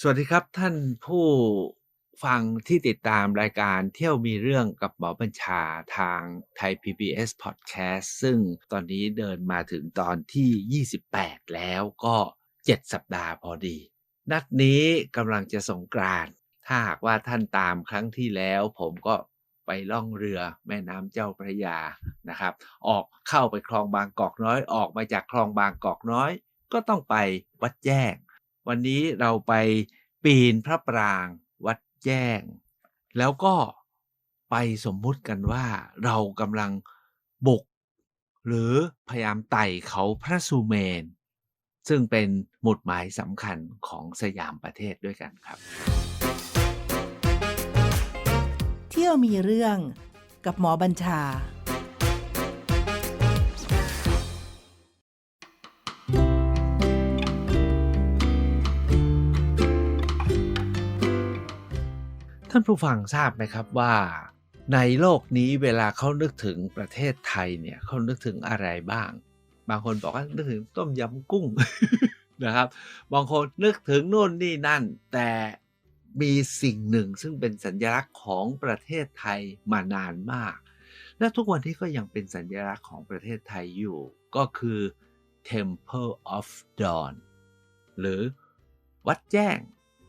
สวัสดีครับท่านผู้ฟังที่ติดตามรายการเที่ยวมีเรื่องกับหมอบัญชาทางไทย PBS Podcast ซึ่งตอนนี้เดินมาถึงตอนที่ 28 แล้วก็ 7 สัปดาห์พอดี นัดนี้กำลังจะสงกรานต์ถ้าหากว่าท่านตามครั้งที่แล้ว ผมก็ไปล่องเรือแม่น้ำเจ้าพระยานะครับ ออกเข้าไปคลองบางกอกน้อยออกมาจากคลองบางกอกน้อย ก็ต้องไปวัดแจ้ง วันนี้เราไปปีนพระปรางวัดแจ้ง แล้วก็ไปสมมุติกันว่าเรากำลังบุก หรือพยายามไต่เขาพระสุเมน ซึ่งเป็นหมุดหมายสำคัญของสยามประเทศด้วยกันครับ เที่ยวมีเรื่องกับหมอบัญชา ท่านผู้ฟังทราบไหมครับว่า ในโลกนี้เวลาเขานึกถึงประเทศไทยเนี่ยเขานึกถึงอะไรบ้าง บางคนบอกว่านึกถึงต้มยำกุ้งนะครับ บางคนนึกถึงโน่นนี่นั่น แต่มีสิ่งหนึ่งซึ่งเป็นสัญลักษณ์ของประเทศไทยมานานมาก และทุกวันที่ก็ยังเป็นสัญลักษณ์ของประเทศไทยอยู่ ก็คือ Temple of Dawn หรือวัดแจ้ง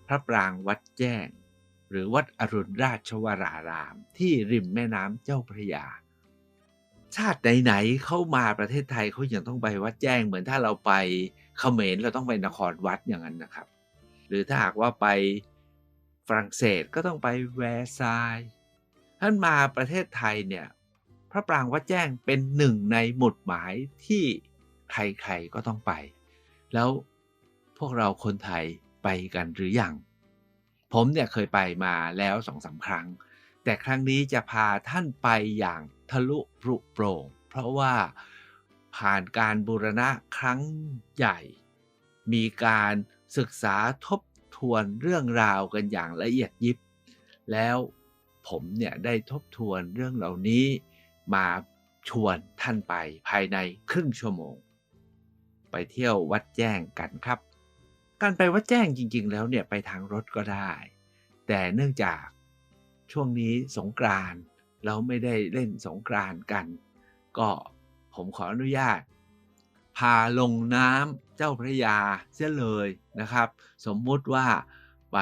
พระปรางวัดแจ้ง หรือวัดอรุณราชวราราม ที่ริมแม่น้ำเจ้าพระยา ชาติไหนๆเข้ามาประเทศไทยเขายังต้องไปวัดแจ้งเหมือนถ้าเราไปเขมรเราต้องไปนครวัดอย่างนั้นนะครับ หรือถ้าหากว่าไปฝรั่งเศสก็ต้องไปแวร์ซายท่านมาประเทศไทยเนี่ยพระปรางวัดแจ้งเป็นหนึ่งในหมุดหมายที่ใครๆก็ต้องไป แล้วพวกเราคนไทยไปกันหรือยัง ผมเนี่ยเคยไปมาแล้วสองสาครั้ง แต่ครั้งนี้จะพาท่านไปอย่างทะลุปรุโปร่ง เพราะว่าผ่านการบูรณะครั้งใหญ่ มีการศึกษาทบทวนเรื่องราวกันอย่างละเอียดยิบ แล้วผมเนี่ยได้ทบทวนเรื่องเหล่านี้มาชวนท่านไปภายในครึ่งชั่วโมง ไปเที่ยววัดแจ้งกันครับ การไปวัดแจ้งจริง ๆ แล้วเนี่ยไปทางรถก็ได้ แต่เนื่องจากช่วงนี้สงกรานเราไม่ได้เล่นสงกรานกัน ก็ผมขออนุญาต พาลงน้ำเจ้าพระยาเสียเลยนะครับ สมมุติว่าไป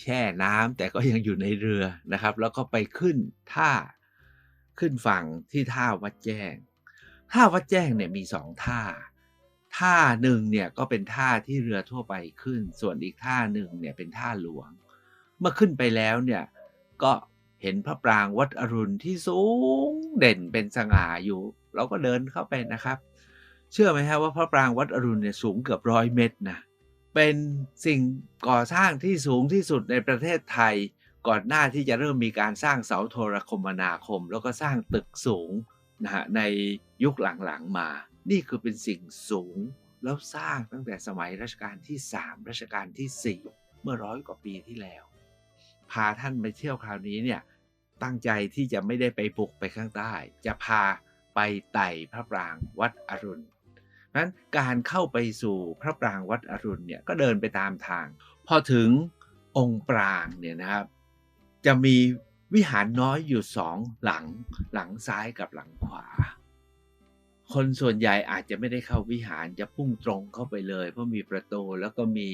แช่น้ำแต่ก็ยังอยู่ในเรือนะครับ แล้วก็ไปขึ้นท่าขึ้นฝั่งที่ท่าวัดแจ้ง ท่าวัดแจ้งเนี่ยมีสองท่า ท่าหนึ่งเนี่ยก็เป็นท่าที่เรือทั่วไปขึ้น ส่วนอีกท่าหนึ่งเนี่ยเป็นท่าหลวง เมื่อขึ้นไปแล้วเนี่ยก็เห็นพระปรางวัดอรุณที่สูงเด่นเป็นสง่าอยู่ เราก็เดินเข้าไปนะครับ เชื่อไหมฮะว่าพระปรางวัดอรุณเนี่ยสูงเกือบร้อยเมตรนะเป็นสิ่งก่อสร้างที่สูงที่สุดในประเทศไทย ก่อนหน้าที่จะเริ่มมีการสร้างเสาโทรคมนาคม แล้วก็สร้างตึกสูงนะฮะในยุคหลังๆมา นี่คือเป็นสิ่งสูงแล้วสร้างตั้งแต่สมัยรัชกาลที่ 3 รัชกาลที่ 4 เมื่อร้อยกว่าปีที่แล้ว พาท่านไปเที่ยวคราวนี้เนี่ยตั้งใจที่จะไม่ได้ไปบุกไปข้างใต้ จะพาไปไต่พระปรางวัดอรุณนั้นการเข้าไปสู่พระปรางวัดอรุณเนี่ยก็เดินไปตามทาง พอถึงองค์ปรางเนี่ยนะครับ จะมีวิหารน้อยอยู่สองหลังหลังซ้ายกับหลังขวา คนส่วนใหญ่อาจจะไม่ได้เข้าวิหารจะพุ่งตรงเข้าไปเลย เพราะมีประตูแล้วก็มี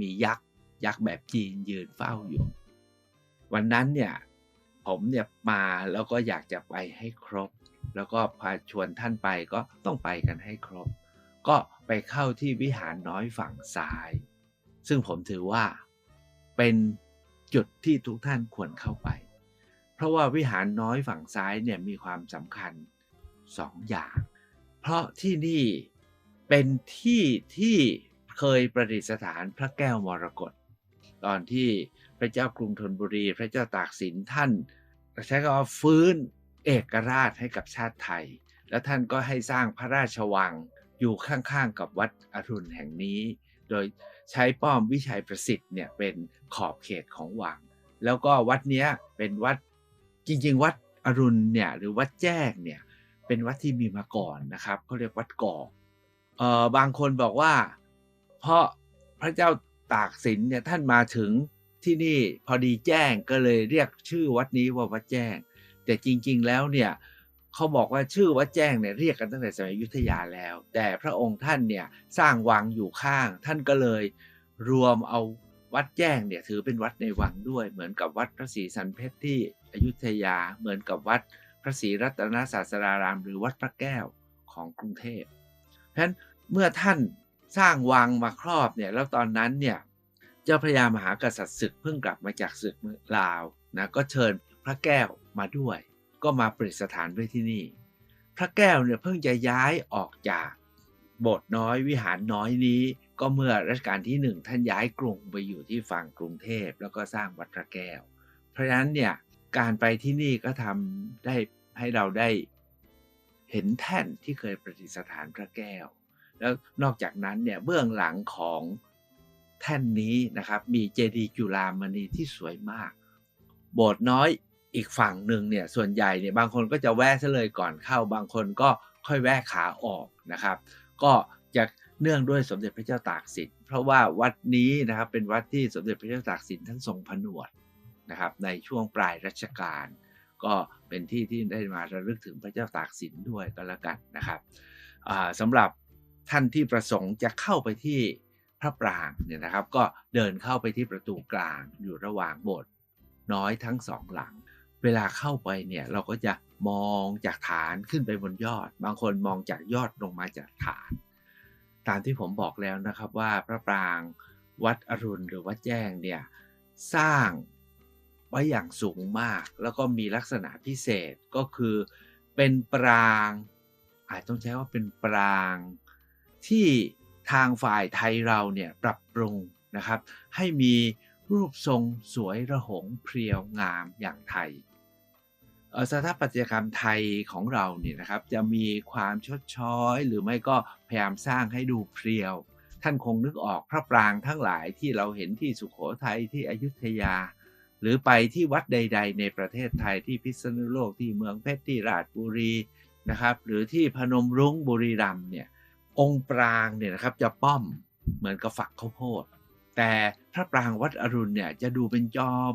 มียักษ์ยักษ์แบบจีนยืนเฝ้าอยู่ วันนั้นเนี่ยผมเนี่ยมาแล้วก็อยากจะไปให้ครบ แล้วก็พาชวนท่านไปก็ต้องไปกันให้ครบ ก็ไปเข้าที่วิหารน้อยฝั่งซ้าย ซึ่งผมถือว่าเป็นจุดที่ทุกท่านควรเข้าไป เพราะว่าวิหารน้อยฝั่งซ้ายเนี่ยมีความสำคัญสองอย่าง ราะที่นี่เป็นที่ที่เคยประดิษฐานพระแก้วมรกตตอนที่พระเจ้ากรุงธนบุรี พระเจ้าตากสินท่านใช้คำว่าฟื้นเอกราชให้กับชาติไทย แล้วท่านก็ให้สร้างพระราชวังอยู่ข้างๆกับวัดอรุณแห่งนี้ โดยใช้ป้อมวิชัยประสิทธิ์เนี่ยเป็นขอบเขตของวัง แล้วก็วัดเนี้ยเป็นวัดจริงๆ วัดอรุณเนี่ยหรือวัดแจ้งเนี่ย เป็นวัดที่มีมาก่อนนะครับเขาเรียกวัดกอกเอ่อบางคนบอกว่า เพราะพระเจ้าตากสินเนี่ยท่านมาถึงที่นี่พอดีแจ้งก็เลยเรียกชื่อวัดนี้ว่าวัดแจ้ง แต่จริง ๆ แล้วเนี่ยเขาบอกว่าชื่อวัดแจ้งเนี่ยเรียกกันตั้งแต่สมัยอยุธยาแล้ว แต่พระองค์ท่านเนี่ยสร้างวังอยู่ข้าง ท่านก็เลยรวมเอาวัดแจ้งเนี่ยถือเป็นวัดในวังด้วย เหมือนกับวัดพระศรีสันเพชรที่อยุธยาเหมือนกับวัด ระศรีรัตนศาสดาราม หรือวัดพระแก้วของกรุงเทพเพราะฉะนั้นเมื่อท่านสร้างวังมาครอบเนี่ยแล้วตอนนั้นเนี่ยเจ้าพระยามหากษัตริย์ศึกเพิ่งกลับมาจากศึกลาวนะก็เชิญพระแก้วมาด้วย ก็มาประดิษฐานด้วยที่นี่ พระแก้วเนี่ยเพิ่งจะย้ายออกจากโบสถ์น้อยวิหารน้อยนี้ ก็เมื่อรัชกาลที่หนึ่งท่านย้ายกรุงไปอยู่ที่ฝั่งกรุงเทพแล้วก็สร้างวัดพระแก้ว เพราะฉะนั้นเนี่ยการไปที่นี่ก็ทำได้ ให้เราได้เห็นแท่นที่เคยประดิษฐานพระแก้ว แล้วนอกจากนั้นเนี่ยเบื้องหลังของแท่นนี้นะครับมีเจดีย์จุฬามณีที่สวยมาก โบสถ์น้อยอีกฝั่งหนึ่งเนี่ยส่วนใหญ่เนี่ยบางคนก็จะแวะซะเลยก่อนเข้า บางคนก็ค่อยแวะขาออกนะครับ ก็จะเนื่องด้วยสมเด็จพระเจ้าตากสินเพราะว่าวัดนี้นะครับเป็นวัดที่สมเด็จพระเจ้าตากสินท่านทรงผนวดนะครับในช่วงปลายรัชกาลก็ เป็นที่ที่ได้มาระลึกถึงพระเจ้าตากสินด้วยก็แล้วกันนะครับสำหรับท่านที่ประสงค์จะเข้าไปที่พระปรางเนี่ยนะครับ ก็เดินเข้าไปที่ประตูกลางอยู่ระหว่างโบสถ์น้อยทั้งสองหลัง เวลาเข้าไปเนี่ยเราก็จะมองจากฐานขึ้นไปบนยอด บางคนมองจากยอดลงมาจากฐาน ตามที่ผมบอกแล้วนะครับว่าพระปรางวัดอรุณหรือวัดแจ้งเนี่ยสร้าง ไว้อย่างสูงมาก แล้วก็มีลักษณะพิเศษก็คือเป็นปราง อาจต้องใช้ว่าเป็นปราง ที่ทางฝ่ายไทยเราเนี่ยปรับปรุงนะครับ ให้มีรูปทรงสวยระหงเพรียวงามอย่างไทยสถาปัตยกรรมไทยของเราเนี่ยนะครับ จะมีความชดช้อยหรือไม่ก็พยายามสร้างให้ดูเพรียว ท่านคงนึกออกพระปรางทั้งหลายที่เราเห็นที่สุขโขทัยที่อยุธยา หรือไปที่วัดใด ๆ ในประเทศไทยที่พิษณุโลกที่เมืองเพชรที่ราชบุรีนะครับ หรือที่พนมรุ้งบุรีรัมย์เนี่ยองค์ปรางเนี่ยนะครับจะป้อมเหมือนกับฝักข้าวโพดแต่พระปรางวัดอรุณเนี่ยจะดูเป็นจอม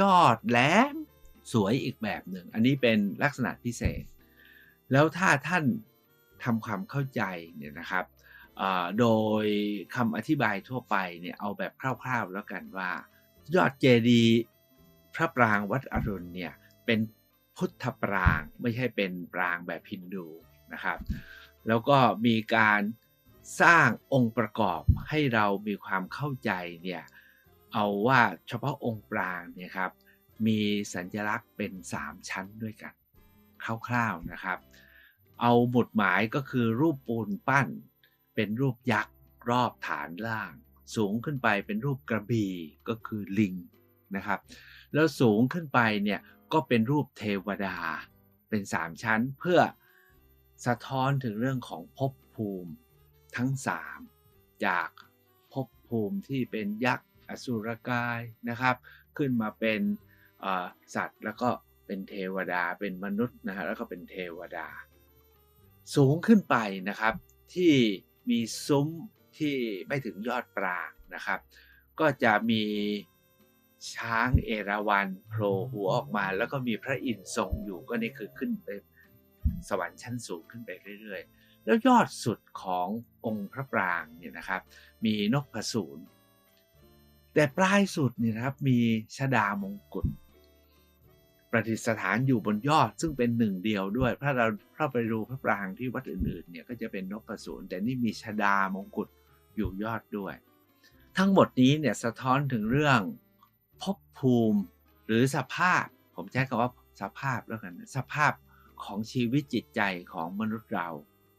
ยอดแหลมสวยอีกแบบหนึ่ง อันนี้เป็นลักษณะพิเศษ แล้วถ้าท่านทำความเข้าใจเนี่ยนะครับโดยคำอธิบายทั่วไปเนี่ยเอาแบบคร่าวๆแล้วกันว่า ยอดเจดีย์ พระปรางวัดอรุณเนี่ยเป็นพุทธปรางไม่ใช่เป็นปรางแบบฮินดูนะครับ แล้วก็มีการสร้างองค์ประกอบให้เรามีความเข้าใจเนี่ยเอาว่าเฉพาะองค์ปรางเนี่ยครับมีสัญลักษณ์เป็น 3 ชั้นด้วยกันคร่าวๆนะครับ เอาหมุดหมายก็คือรูปปูนปั้น เป็นรูปยักษ์รอบฐานล่าง สูงขึ้นไปเป็นรูปกระบี่ก็คือลิง นะครับ แล้วสูงขึ้นไปเนี่ยก็เป็นรูปเทวดาเป็น3ชั้นเพื่อสะท้อนถึงเรื่องของภพภูมิทั้ง3จากภพภูมิที่เป็นยักษ์อสุรกายนะครับ ขึ้นมาเป็นสัตว์แล้วก็เป็นเทวดาเป็นมนุษย์นะฮะแล้วก็เป็นเทวดา สูงขึ้นไปนะครับ ที่มีซุ้มที่ไม่ถึงยอดปรางนะครับ ก็จะมี ช้างเอราวัณโผล่หัวออกมา แล้วก็มีพระอินทร์ทรงอยู่ก็นี่คือขึ้นไปสวรรค์ชั้นสูงขึ้นไปเรื่อยๆ แล้วยอดสุดขององค์พระปรางเนี่ยนะครับ มีนกผสูนแต่ปลายสุดเนี่ยนะครับมีชดามงกุฎประดิษฐานอยู่บนยอดซึ่งเป็นหนึ่งเดียวด้วย ถ้าเราเข้าไปดูพระปรางที่วัดอื่นๆเนี่ยก็จะเป็นนกประสูนแต่นี่มีชดามงกุฎอยู่ยอดด้วย ทั้งหมดนี้เนี่ยสะท้อนถึงเรื่อง ภพภูมิหรือสภาพ ผมใช้คำว่าสภาพแล้วกันสภาพของชีวิตจิตใจของมนุษย์เรา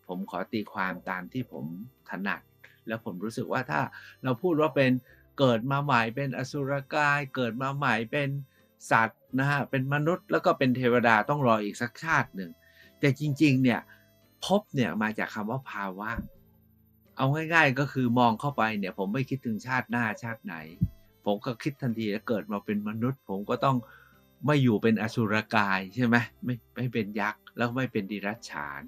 ผมขอตีความตามที่ผมถนัด แล้วผมรู้สึกว่าถ้าเราพูดว่าเป็นเกิดมาใหม่เป็นอสุรกาย เกิดมาใหม่เป็นสัตว์นะฮะเป็นมนุษย์แล้วก็เป็นเทวดาต้องรออีกสักชาติหนึ่ง แต่จริงๆเนี่ยพบเนี่ยมาจากคำว่าภาวะ เอาง่ายๆก็คือมองเข้าไปเนี่ยผมไม่คิดถึงชาติหน้าชาติไหน ผมก็คิดทันทีเกิดมาเป็นมนุษย์ ผมก็ต้องไม่อยู่เป็นอสุรกายใช่ไหมไม่ไม่เป็นยักษ์แล้วไม่เป็นดิรัจฉาน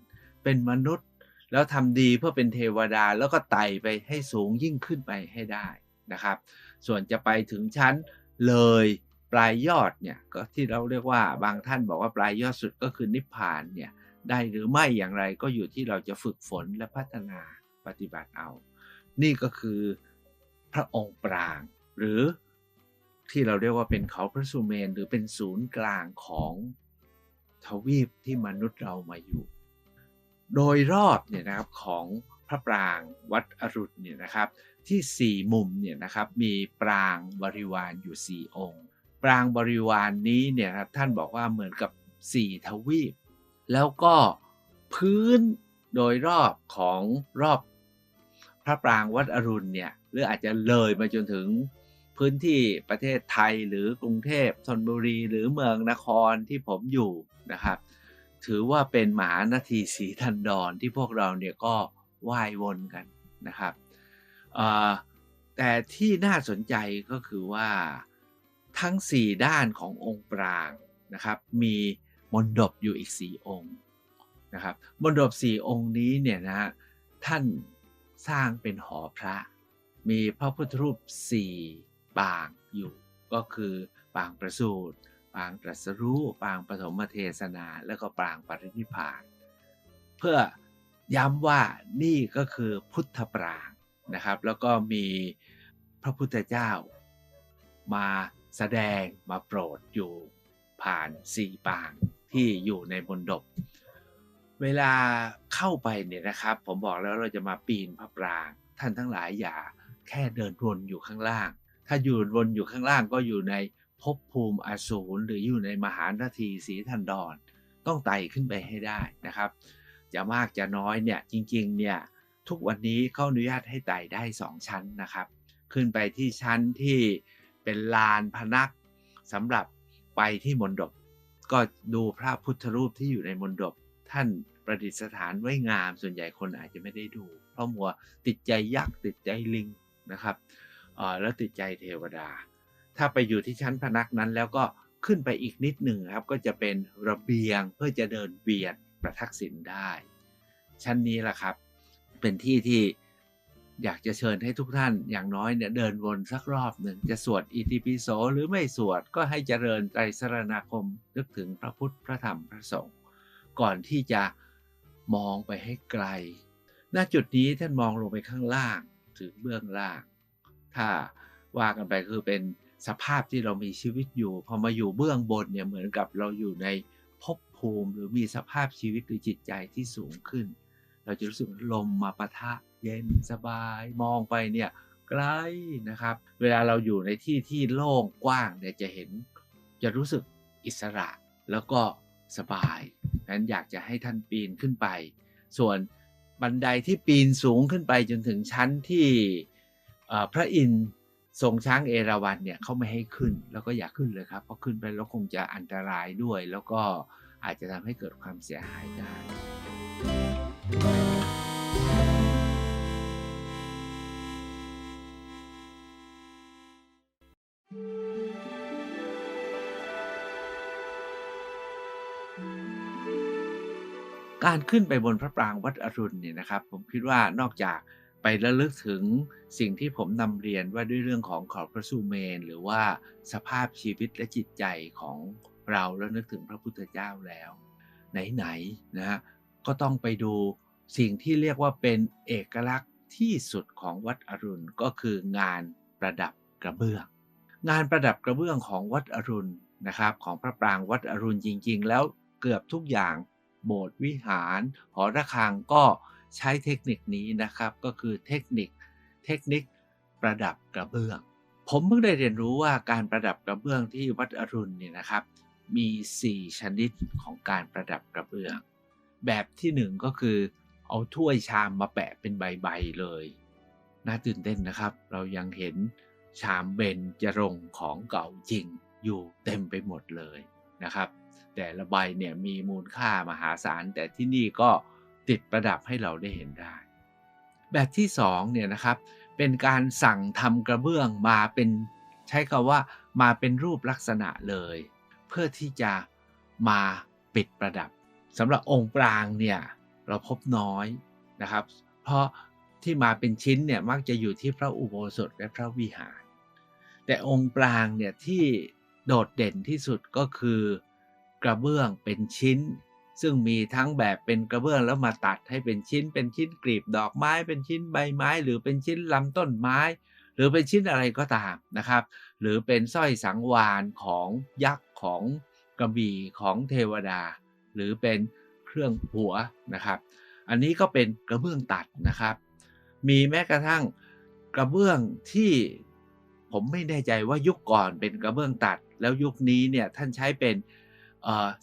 เป็นมนุษย์ แล้วทำดีเพื่อเป็นเทวดาแล้วก็ไต่ไปให้สูงยิ่งขึ้นไปให้ได้นะครับ ส่วนจะไปถึงชั้นเลยปลายยอดเนี่ยก็ที่เราเรียกว่าบางท่านบอกว่าปลายยอดสุดก็คือนิพพานเนี่ยได้หรือไม่อย่างไรก็อยู่ที่เราจะฝึกฝนและพัฒนาปฏิบัติเอา นี่ก็คือพระองค์ปราง หรือที่เราเรียกว่าเป็นเขาพระสุเมนหรือเป็นศูนย์กลางของทวีปที่มนุษย์เรามาอยู่ โดยรอบเนี่ยนะครับของพระปรางวัดอรุณเนี่ยนะครับที่สี่มุมเนี่ยนะครับมีปรางบริวารอยู่สี่องค์ ปรางบริวารนนี้เนี่ยครับท่านบอกว่าเหมือนกับสี่ทวีป แล้วก็พื้นโดยรอบของรอบพระปรางวัดอรุณเนี่ยหรืออาจจะเลยมาจนถึง พื้นที่ประเทศไทยหรือกรุงเทพธนบุรีหรือเมืองนครที่ผมอยู่นะครับ ถือว่าเป็นมหานาทีสีทันดรที่พวกเราเนี่ยก็ไหว้วนกันนะครับแต่ที่น่าสนใจก็คือว่าทั้ง 4 ด้านขององค์ปรางนะครับ มีมณฑปอยู่อีก 4 องค์นะครับมณฑป4องค์นี้เนี่ยนะท่านสร้างเป็นหอพระ มีพระพุทธรูป 4 ปางอยู่ ก็คือปางประสูติปางตรัสรู้ปางปฐมเทศนา แล้วก็ปางปรินิพาน เพื่อย้ำว่านี่ก็คือพุทธปรางนะครับ แล้วก็มีพระพุทธเจ้า มาแสดงมาโปรดอยู่ผ่านสี่ปางที่อยู่ในมณฑปเวลาเข้าไปเนี่ยนะครับ ผมบอกแล้วเราจะมาปีนพระปราง ท่านทั้งหลายอย่าแค่เดินวนอยู่ข้างล่าง ถ้าอยู่วนอยู่ข้างล่างก็อยู่ในภพภูมิอสูรหรืออยู่ในมหานาทีสีทันดร ต้องไต่ขึ้นไปให้ได้นะครับจะมากจะน้อยเนี่ยจริงๆเนี่ยทุกวันนี้เขาอนุญาตให้ไต่ได้ 2 ชั้นนะครับ ขึ้นไปที่ชั้นที่เป็นลานพนักสำหรับไปที่มณฑปก็ดูพระพุทธรูปที่อยู่ในมณฑปท่านประดิษฐานไว้งามส่วนใหญ่คนอาจจะไม่ได้ดู เพราะมัวติดใจยักษ์ติดใจลิงนะครับ แล้วติดใจเทวดา ถ้าไปอยู่ที่ชั้นพนักนั้นแล้วก็ขึ้นไปอีกนิดหนึ่งครับ ก็จะเป็นระเบียงเพื่อจะเดินเบียดประทักษิณได้ ชั้นนี้แหละครับ เป็นที่ที่อยากจะเชิญให้ทุกท่านอย่างน้อยเนี่ยเดินวนสักรอบหนึ่งจะสวดอิติปิโสหรือไม่สวดก็ให้เจริญไตรสรณาคมนึกถึงพระพุทธพระธรรมพระสงฆ์ก่อนที่จะมองไปให้ไกล ณจุดนี้ท่านมองลงไปข้างล่าง ถึงเบื้องล่าง ถ้าว่ากันไปคือเป็นสภาพที่เรามีชีวิตอยู่ พอมาอยู่เบื้องบนเนี่ยเหมือนกับเราอยู่ในภพภูมิหรือมีสภาพชีวิตหรือจิตใจที่สูงขึ้น เราจะรู้สึกลมมาปะทะเย็นสบายมองไปเนี่ยไกลนะครับ เวลาเราอยู่ในที่ที่โล่งกว้างเนี่ยจะเห็นจะรู้สึกอิสระแล้วก็สบายนั้นอยากจะให้ท่านปีนขึ้นไป ส่วนบันไดที่ปีนสูงขึ้นไปจนถึงชั้นที่ พระอินทร์ทรงช้างเอราวัณเนี่ยเขาไม่ให้ขึ้นแล้วก็อย่าขึ้นเลยครับ เพราะขึ้นไปแล้วคงจะอันตรายด้วย แล้วก็อาจจะทำให้เกิดความเสียหายได้การขึ้นไปบนพระปรางวัดอรุณเนี่ยนะครับ ผมคิดว่านอกจาก ไประลึกถึงสิ่งที่ผมนำเรียนว่าด้วยเรื่องของขอบพระสุเมน หรือว่าสภาพชีวิตและจิตใจของเราแล้วนึกถึงพระพุทธเจ้าแล้ว ไหนๆนะฮะก็ต้องไปดูสิ่งที่เรียกว่าเป็นเอกลักษณ์ที่สุดของวัดอรุณก็คืองานประดับกระเบื้อง งานประดับกระเบื้องของวัดอรุณนะครับ ของพระปรางวัดอรุณจริง ๆ แล้วเกือบทุกอย่างโบสถ์วิหารหอระฆังก็ ใช้เทคนิคนี้นะครับก็คือเทคนิคเทคนิคประดับกระเบื้อง ผมเพิ่งได้เรียนรู้ว่าการประดับกระเบื้องที่วัดอรุณเนี่ยนะครับ มี 4 ชนิดของการประดับกระเบื้อง แบบที่ 1 ก็คือเอาถ้วยชามมาแปะเป็นใบๆเลย น่าตื่นเต้นนะครับ เรายังเห็นชามเบนจรงของเก่าจริงอยู่เต็มไปหมดเลยนะครับ แต่ละใบเนี่ยมีมูลค่ามหาศาลแต่ที่นี่ก็ ติดประดับให้เราได้เห็นได้ แบบที่2เนี่ยนะครับเป็นการสั่งทำกระเบื้องมาเป็นใช้คำว่ามาเป็นรูปลักษณะเลย เพื่อที่จะมาปิดประดับสำหรับองค์ปรางเนี่ยเราพบน้อยนะครับ เพราะที่มาเป็นชิ้นเนี่ยมักจะอยู่ที่พระอุโบสถและพระวิหาร แต่องค์ปรางเนี่ยที่โดดเด่นที่สุดก็คือกระเบื้องเป็นชิ้น ซึ่งมีทั้งแบบเป็นกระเบื้องแล้วมาตัดให้เป็นชิ้น เป็นชิ้นกลีบดอกไม้ เป็นชิ้นใบไม้ หรือเป็นชิ้นลำต้นไม้ หรือเป็นชิ้นอะไรก็ตามนะครับ หรือเป็นสร้อยสังวานของยักษ์ของกระบี่ของเทวดา หรือเป็นเครื่องหัวนะครับ อันนี้ก็เป็นกระเบื้องตัดนะครับ มีแม้กระทั่งกระเบื้องที่ผมไม่แน่ใจว่ายุคก่อนเป็นกระเบื้องตัด แล้วยุคนี้เนี่ยท่านใช้เป็น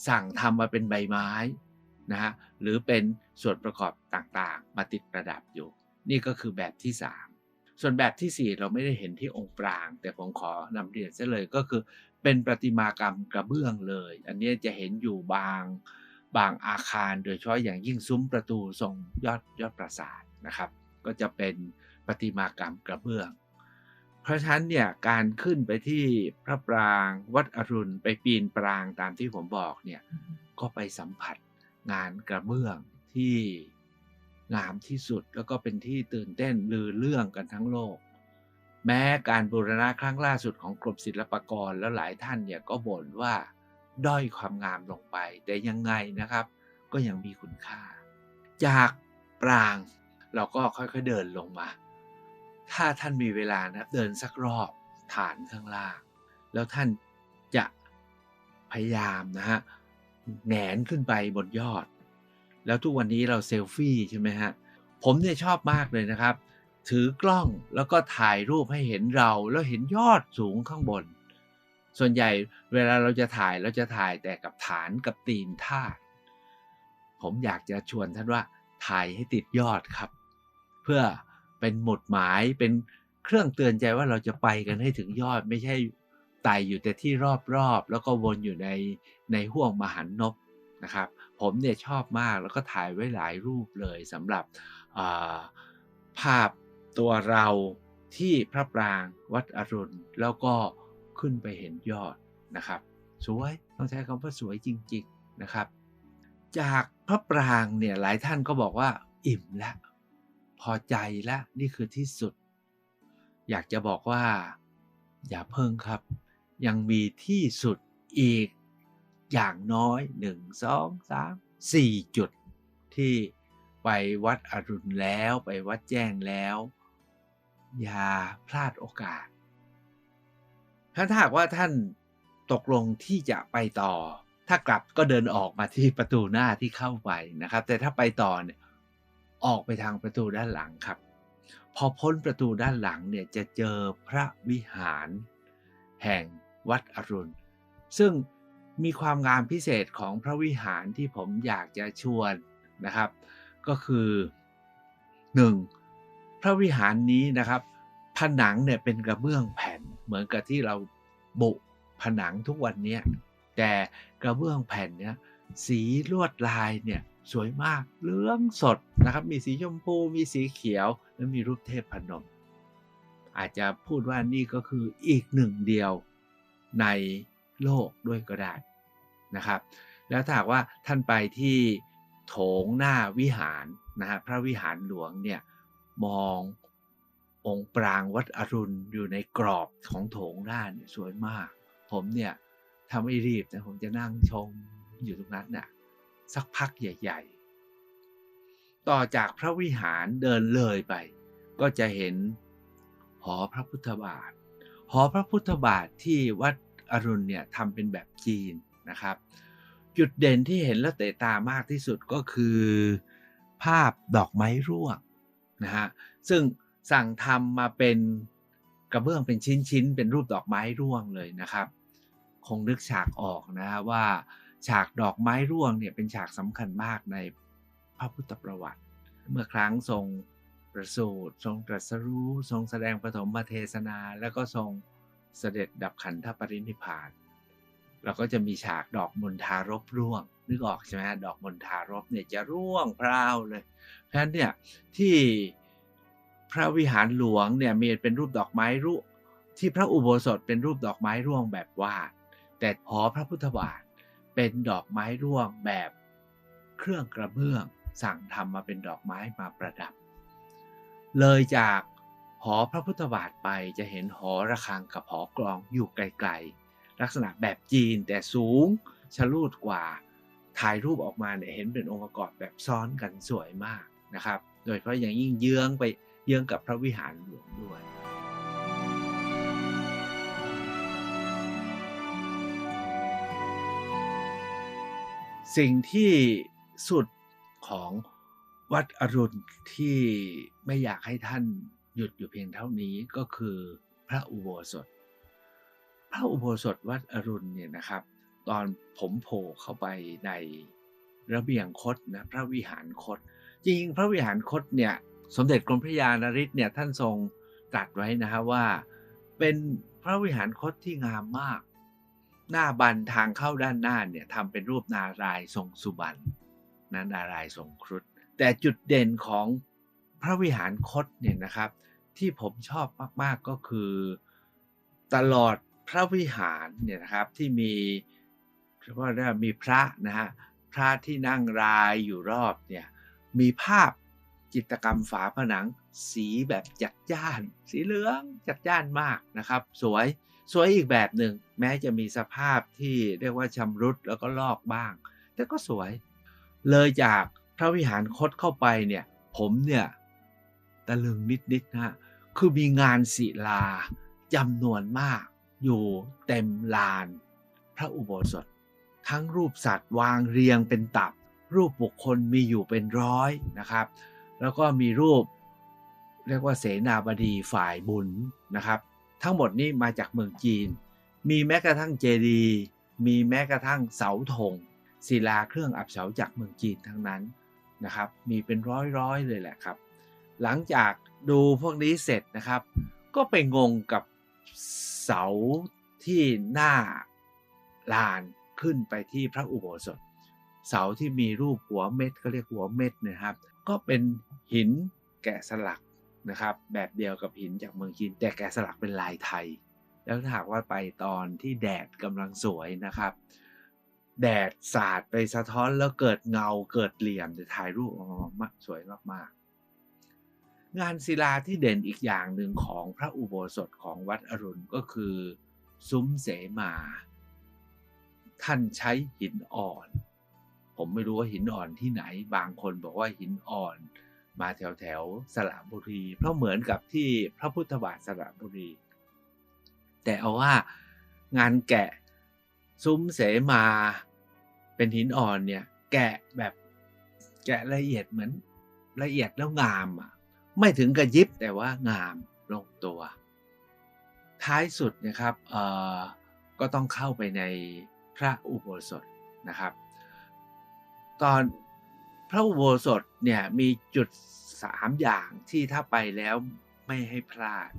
สั่งทำมาเป็นใบไม้นะฮะหรือเป็นส่วนประกอบต่างๆ มาติดประดับอยู่ นี่ก็คือแบบที่ 3 ส่วนแบบทีสี่ 4 เราไม่ได้เห็นที่องค์ปราง แต่ผมขอนำเรียนซะเลยก็คือ เป็นประติมากรรมกระเบื้องเลย อันนี้จะเห็นอยู่บางบางอาคารโดยเฉพาะอย่างยิ่งซุ้มประตูทรงยอดยอดปราสาทนะครับ ก็จะเป็นประติมากรรมกระเบื้อง เพราะฉะนั้นเนี่ยการขึ้นไปที่พระปรางวัดอรุณไปปีนปรางตามที่ผมบอกเนี่ยก็ไปสัมผัสงานกระเบื้องที่งามที่สุดแล้วก็เป็นที่ตื่นเต้นลือเรื่องกันทั้งโลก แม้การบูรณะครั้งล่าสุดของกรมศิลปากรแล้วหลายท่านเนี่ยก็บ่นว่าด้อยความงามลงไป แต่ยังไงนะครับ ก็ยังมีคุณค่า จากปรางเราก็ค่อยๆเดินลงมา ถ้าท่านมีเวลานะเดินสักรอบฐานข้างล่าง แล้วท่านจะพยายามนะฮะแหงนขึ้นไปบนยอด แล้วทุกวันนี้เราเซลฟี่ใช่ไหมฮะผมเนี่ยชอบมากเลยนะครับ ถือกล้องแล้วก็ถ่ายรูปให้เห็นเราแล้วเห็นยอดสูงข้างบน ส่วนใหญ่เวลาเราจะถ่ายเราจะถ่ายแต่กับฐานกับตีนท่าผมอยากจะชวนท่านว่าถ่ายให้ติดยอดครับ เพื่อ เป็นหมุดหมายเป็นเครื่องเตือนใจว่าเราจะไปกันให้ถึงยอดไม่ใช่ไต่อยู่แต่ที่รอบๆ แล้วก็วนอยู่ในในห่วงมหันนบนะครับ ผมเนี่ยชอบมากแล้วก็ถ่ายไว้หลายรูปเลยสำหรับภาพตัวเราที่พระปรางวัดอรุณ แล้วก็ขึ้นไปเห็นยอดนะครับ สวยต้องใช้คำว่าสวยจริง ๆนะครับ จากพระปรางเนี่ยหลายท่านก็บอกว่าอิ่มแล้ว พอใจแล้วนี่คือที่สุด อยากจะบอกว่า อย่าเพิ่งครับ ยังมีที่สุดอีกอย่างน้อย 1 2 3 4 จุด ที่ไปวัดอรุณแล้วไปวัดแจ้งแล้ว อย่าพลาดโอกาส ถ้าหากว่าท่านตกลงที่จะไปต่อ ถ้ากลับก็เดินออกมาที่ประตูหน้าที่เข้าไปนะครับ แต่ถ้าไปต่อเนี่ย ออกไปทางประตูด้านหลังครับ พอพ้นประตูด้านหลังเนี่ยจะเจอพระวิหาร แห่งวัดอรุณ ซึ่งมีความงามพิเศษของพระวิหารที่ผมอยากจะชวนนะครับ ก็คือ 1. พระวิหารนี้นะครับ ผนังเนี่ยเป็นกระเบื้องแผ่นเหมือนกับที่เราบุผนังทุกวันนี้แต่กระเบื้องแผ่นเนี่ย สีลวดลายเนี่ยสวยมากเหลืองสดนะครับ มีสีชมพูมีสีเขียว และมีรูปเทพพนม อาจจะพูดว่านี่ก็คืออีกหนึ่งเดียวในโลกด้วยก็ได้นะครับ แล้วถ้าหากว่าท่านไปที่โถงหน้าวิหารนะฮะพระวิหารหลวงเนี่ยมององค์ปรางวัดอรุณอยู่ในกรอบของโถงหน้าเนี่ยสวยมาก ผมเนี่ยถ้าไม่รีบนะผมจะนั่งชม อยู่ตรงนั้นน่ะสักพักใหญ่ ๆ ต่อจากพระวิหารเดินเลยไป ก็จะเห็นหอพระพุทธบาท หอพระพุทธบาทที่วัดอรุณเนี่ยทำเป็นแบบจีนนะครับ จุดเด่นที่เห็นและเตะตามากที่สุดก็คือ ภาพดอกไม้ร่วงนะฮะซึ่งสั่งทำมาเป็นกระเบื้องเป็นชิ้นๆ เป็นรูปดอกไม้ร่วงเลยนะครับ คงนึกฉากออกนะฮะว่า ฉากดอกไม้ร่วงเนี่ยเป็นฉากสำคัญมากในพระพุทธประวัติ เมื่อครั้งทรงประสูติทรงตรัสรู้ ทรงแสดงปฐมเทศนา แล้วก็ทรงเสด็จดับขันธปรินิพานเราก็จะมีฉากดอกมณฑารบร่วง นึกออกใช่ไหมดอกมณฑารบเนี่ยจะร่วงพราวเลย เพราะฉะนั้นเนี่ยที่พระวิหารหลวงเนี่ยมีเป็นรูปดอกไม้ร่วงที่พระอุโบสถเป็นรูปดอกไม้ร่วงแบบวาด แต่หอพระพุทธบาท เป็นดอกไม้ร่วงแบบเครื่องกระเบื้อง สั่งทำมาเป็นดอกไม้มาประดับ เลยจากหอพระพุทธบาทไปจะเห็นหอระฆังกับหอกลองอยู่ไกลๆ ลักษณะแบบจีนแต่สูงชะลูดกว่าถ่ายรูปออกมาเนี่ยเห็นเป็นองค์ประกอบแบบซ้อนกันสวยมากนะครับ โดยเฉพาะอย่างยิ่งเยื้องไปเยื้องกับพระวิหารหลวงด้วย สิ่งที่สุดของวัดอรุณที่ไม่อยากให้ท่านหยุดอยู่เพียงเท่านี้ก็คือพระอุโบสถ พระอุโบสถวัดอรุณเนี่ยนะครับ ตอนผมโผล่เข้าไปในระเบียงคดนะพระวิหารคดจริงๆพระวิหารคดเนี่ยสมเด็จกรมพระยานริศเนี่ยท่านทรงตรัสไว้นะฮะว่า เป็นพระวิหารคดที่งามมาก หน้าบันทางเข้าด้านหน้าเนี่ยทำเป็นรูปนารายณ์ทรงสุบรรณนะนนารายณ์ทรงครุฑแต่จุดเด่นของพระวิหารคดเนี่ยนะครับ ที่ผมชอบมากๆก็คือ ตลอดพระวิหารเนี่ยนะครับที่มีเรียกว่ามีพระนะฮะพระที่นั่งรายอยู่รอบเนี่ยมีภาพจิตรกรรมฝาผนังสีแบบจัดจ้าน สีเหลืองจัดจ้านมากนะครับ สวย สวยอีกแบบหนึ่งแม้จะมีสภาพที่เรียกว่าชำรุดแล้วก็ลอกบ้าง แต่ก็สวย เลยจากพระวิหารคดเข้าไปเนี่ย ผมเนี่ยตะลึงนิดๆนะฮะคือมีงานศิลาจำนวนมาก อยู่เต็มลาน พระอุโบสถ ทั้งรูปสัตว์วางเรียงเป็นตับ รูปบุคคลมีอยู่เป็นร้อยนะครับ แล้วก็มีรูป เรียกว่าเสนาบดีฝ่ายบุญนะครับ ทั้งหมดนี้มาจากเมืองจีน มีแม้กระทั่งเจดีย์มีแม้กระทั่งเสาธงศิลาเครื่องอับเฉาจากเมืองจีนทั้งนั้นนะครับ มีเป็นร้อยๆเลยแหละครับ หลังจากดูพวกนี้เสร็จนะครับ ก็ไปงงกับเสาที่หน้าลานขึ้นไปที่พระอุโบสถ เสาที่มีรูปหัวเม็ดก็เรียกหัวเม็ดนะครับ ก็เป็นหินแกะสลัก นะครับ แบบเดียวกับหินจากเมืองจีนแต่แกะสลักเป็นลายไทย แล้วถ้าหากว่าไปตอนที่แดดกำลังสวยนะครับ แดดสาดไปสะท้อนแล้วเกิดเงาเกิดเหลี่ยมจะถ่ายรูปออกมาสวยมากๆ งานศิลาที่เด่นอีกอย่างหนึ่งของพระอุโบสถของวัดอรุณก็คือ ซุ้มเสมา ท่านใช้หินอ่อน ผมไม่รู้ว่าหินอ่อนที่ไหน บางคนบอกว่าหินอ่อน มาแถวแถวสระบุรี เพราะเหมือนกับที่พระพุทธบาทสระบุรี แต่เอาว่างานแกะซุ้มเสมาเป็นหินอ่อนเนี่ย แกะแบบแกะละเอียดเหมือนละเอียดแล้วงามอะไม่ถึงกับยิบแต่ว่างามลงตัว ท้ายสุดนะครับเอ่อก็ต้องเข้าไปในพระอุโบสถนะครับ ตอน พระอุโบสถเนี่ยมีจุดสามอย่างที่ถ้าไปแล้วไม่ให้พลาด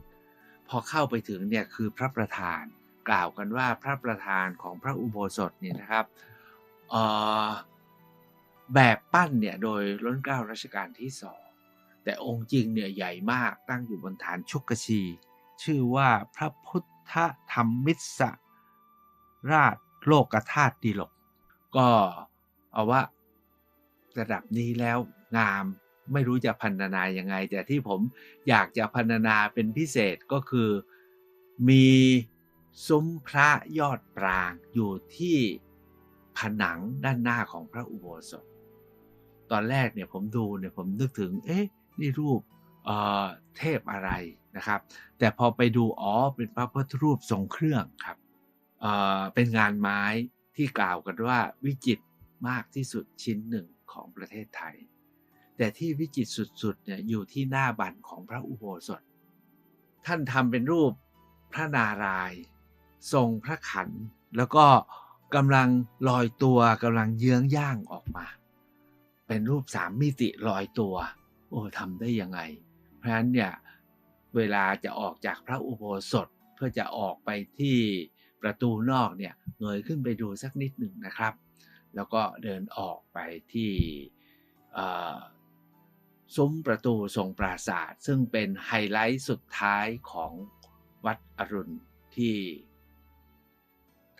พอเข้าไปถึงเนี่ยคือพระประธาน กล่าวกันว่าพระประธานของพระอุโบสถเนี่ยนะครับแบบปั้นเนี่ยโดยล้นเกล้ารัชกาลที่สองแต่องค์จริงเนี่ยใหญ่มากตั้งอยู่บนฐานชุกชี ชื่อว่าพระพุทธธรรมมิสราชโลกธาตุดีลก ก็เอาว่า ระดับนี้แล้วงามไม่รู้จะพันนายังไง แต่ที่ผมอยากจะพันนาเป็นพิเศษก็คือ มีซุ้มพระยอดปรางอยู่ที่ผนังด้านหน้าของพระอุโบสถ ตอนแรกเนี่ยผมดูเนี่ยผมนึกถึง เอ๊ะ นี่รูปเอ่อเทพอะไรนะครับ แต่พอไปดูอ๋อเป็นพระพุทธรูปทรงเครื่องครับเอ่อเป็นงานไม้ที่กล่าวกันว่าวิจิตรมากที่สุดชิ้นหนึ่ง ของประเทศไทย แต่ที่วิจิตสุดๆเนี่ยอยู่ที่หน้าบันของพระอุโบสถ ท่านทำเป็นรูปพระนารายณ์ทรงพระขัน แล้วก็กำลังลอยตัวกำลังเยื้องย่างออกมา เป็นรูปสามมิติลอยตัว โอ้ทำได้ยังไง เพราะฉะนั้นเนี่ยเวลาจะออกจากพระอุโบสถเพื่อจะออกไปที่ประตูนอกเนี่ยเงยขึ้นไปดูสักนิดหนึ่งนะครับ แล้วก็เดินออกไปที่ซุ้มประตูทรงปราศาสตร์ซึ่งเป็นไฮไลท์สุดท้ายของวัดอรุณที่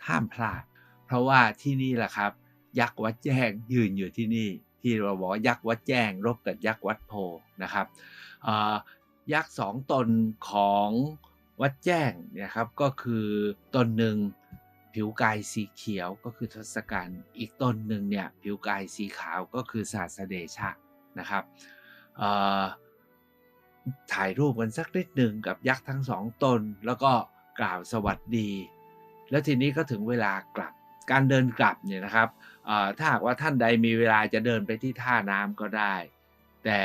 ห้ามพลาด เพราะว่าที่นี่แหละครับ ยักษ์วัดแจ้งยืนอยู่ที่นี่ ที่เราบอกว่ายักษ์วัดแจ้ง รบกับยักษ์วัดโพนะครับยักษ์สองตนของวัดแจ้งนี่ยครับก็คือตนหนึ่ง ผิวกายสีเขียวก็คือทศกัณฐ์อีกตนหนึ่งเนี่ยผิวกายสีขาวก็คือศาสเดชะนะครับถ่ายรูปกันสักนิดหนึ่งกับยักษ์ทั้งสองตน แล้วก็กล่าวสวัสดี แล้วทีนี้ก็ถึงเวลากลับการเดินกลับเนี่ยนะครับถ้าหากว่าท่านใดมีเวลาจะเดินไปที่ท่าน้ำก็ได้ แต่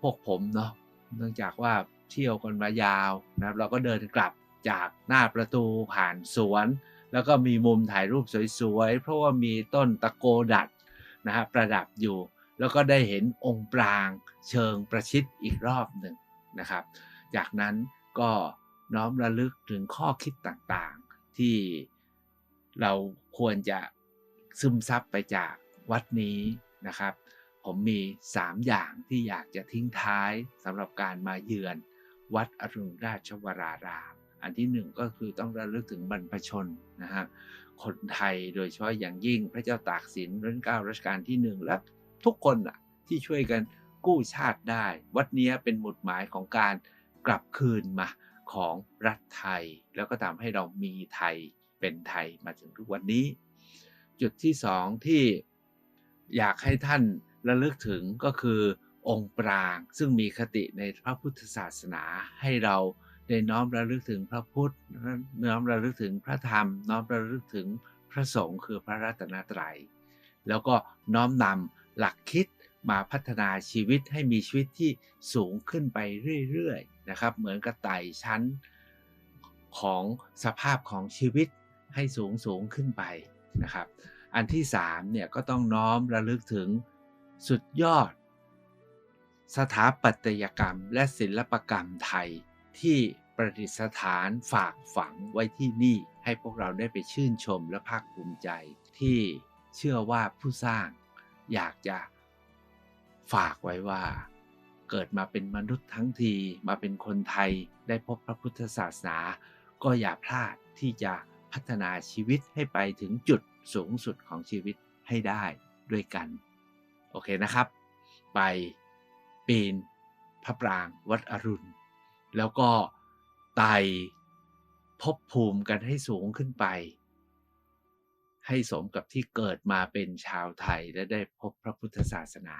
พวกผมเนาะเนื่องจากว่าเที่ยวกันมายาวนะครับเราก็เดินกลับจากหน้าประตูผ่านสวน แล้วก็มีมุมถ่ายรูปสวยๆ เพราะว่ามีต้นตะโกดัดนะฮะประดับอยู่ แล้วก็ได้เห็นองค์ปรางเชิงประชิดอีกรอบหนึ่งนะครับ จากนั้นก็น้อมระลึกถึงข้อคิดต่างๆ ที่เราควรจะซึมซับไปจากวัดนี้นะครับ ผมมี 3 อย่างที่อยากจะทิ้งท้ายสำหรับการมาเยือน วัดอรุณราชวราราม อันที่หนึ่งก็คือต้องระลึกถึงบรรพชนนะฮะคนไทยโดยเฉพาะอย่างยิ่งพระเจ้าตากสินรัชกาลรัชกาลที่หนึ่งและทุกคนอะที่ช่วยกันกู้ชาติได้ วัดนี้เป็นหมุดหมายของการกลับคืนมาของรัฐไทย แล้วก็ทำให้เรามีไทยเป็นไทยมาถึงทุกวันนี้ จุดที่สองที่อยากให้ท่านระลึกถึงก็คือองค์ปราง ซึ่งมีคติในพระพุทธศาสนาให้เรา ได้น้อมระลึกถึงพระพุทธ น้อมระลึกถึงพระธรรม น้อมระลึกถึงพระสงฆ์คือพระรัตนตรัย แล้วก็น้อมนำหลักคิดมาพัฒนาชีวิตให้มีชีวิตที่สูงขึ้นไปเรื่อยๆนะครับ เหมือนกระไต่ชั้นของสภาพของชีวิตให้สูงสูงขึ้นไปนะครับ อันที่สามเนี่ยก็ต้องน้อมระลึกถึงสุดยอด สถาปัตยกรรมและศิลปกรรมไทย ที่ประดิษฐานฝากฝังไว้ที่นี่ ให้พวกเราได้ไปชื่นชมและภาคภูมิใจ ที่เชื่อว่าผู้สร้างอยากจะฝากไว้ว่า เกิดมาเป็นมนุษย์ทั้งทีมาเป็นคนไทยได้พบพระพุทธศาสนา ก็อย่าพลาดที่จะพัฒนาชีวิตให้ไปถึงจุดสูงสุดของชีวิตให้ได้ด้วยกัน โอเคนะครับ ไปปีนพระปรางวัดอรุณ แล้วก็ไต่ภพภูมิกันให้สูงขึ้นไป ให้สมกับที่เกิดมาเป็นชาวไทยและได้พบพระพุทธศาสนา